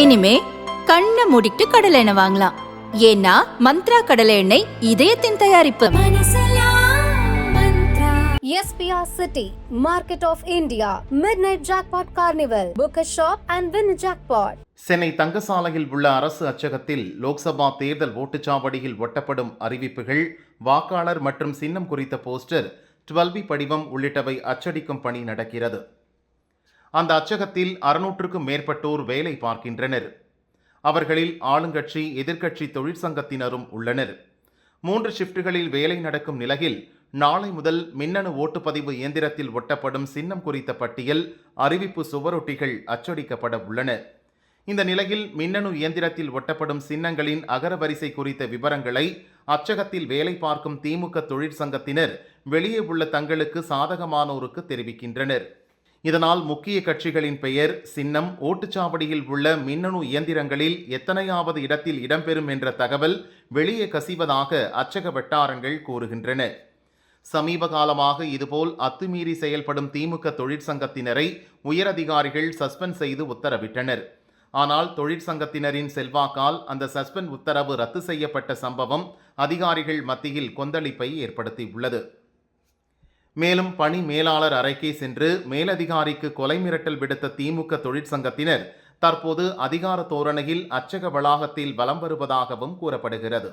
இனிமே கண்ணை மூடிட்டு கடலை எண்ணெய் வாங்கலாம் ஏன்னா மந்த்ரா கடலை எண்ணெய் இதயத்தின் தயாரிப்பு SPR City, Market of India, Midnight Jackpot Carnival. Book a shop and win a jackpot. Chennai தங்கசாலையில் உள்ள அரசு அச்சகத்தில் லோக்சபா தேர்தல் ஓட்டுச்சாவடியில் ஒட்டப்படும் அறிவிப்புகள் வாக்காளர் மற்றும் சின்னம் குறித்த போஸ்டர் 12 பி படிவம் உள்ளிட்டவை அச்சடிக்கும் பணி நடக்கிறது அந்த அச்சகத்தில் அறுநூற்றுக்கும் மேற்பட்டோர் வேலை பார்க்கின்றனர். அவர்களில் ஆளுங்கட்சி எதிர்க்கட்சி தொழிற்சங்கத்தினரும் உள்ளனர். மூன்று ஷிப்டுகளில் வேலை நடக்கும் நிலையில் நாளை முதல் மின்னணு ஓட்டுப்பதிவு இயந்திரத்தில் ஒட்டப்படும் சின்னம் குறித்த பட்டியல் அறிவிப்பு சுவரொட்டிகள் அச்சடிக்கப்பட உள்ளன. இந்த நிலையில் மின்னணு இயந்திரத்தில் ஒட்டப்படும் சின்னங்களின் அகரவரிசை குறித்த விவரங்களை அச்சகத்தில் வேலை பார்க்கும் திமுக தொழிற்சங்கத்தினர் வெளியே உள்ள தங்களுக்கு சாதகமானோருக்கு தெரிவிக்கின்றனர். இதனால் முக்கிய கட்சிகளின் பெயர் சின்னம் ஓட்டுச்சாவடியில் உள்ள மின்னணு இயந்திரங்களில் எத்தனையாவது இடத்தில் இடம்பெறும் என்ற தகவல் வெளியே கசிவதாக அச்சக வட்டாரங்கள் கூறுகின்றன. சமீப காலமாக இதுபோல் அத்துமீறி செயல்படும் திமுக தொழிற்சங்கத்தினரை உயரதிகாரிகள் சஸ்பெண்ட் செய்து உத்தரவிட்டனர். ஆனால் தொழிற்சங்கத்தினரின் செல்வாக்கால் அந்த சஸ்பெண்ட் உத்தரவு ரத்து செய்யப்பட்ட சம்பவம் அதிகாரிகள் மத்தியில் கொந்தளிப்பை ஏற்படுத்தியுள்ளது. மேலும் பணி மேலாளர் அறைக்கே சென்று மேலதிகாரிக்கு கொலை மிரட்டல் விடுத்த திமுக தொழிற்சங்கத்தினர் தற்போது அதிகார தோரணையில் அச்சக வளாகத்தில் வலம் வருவதாகவும் கூறப்படுகிறது.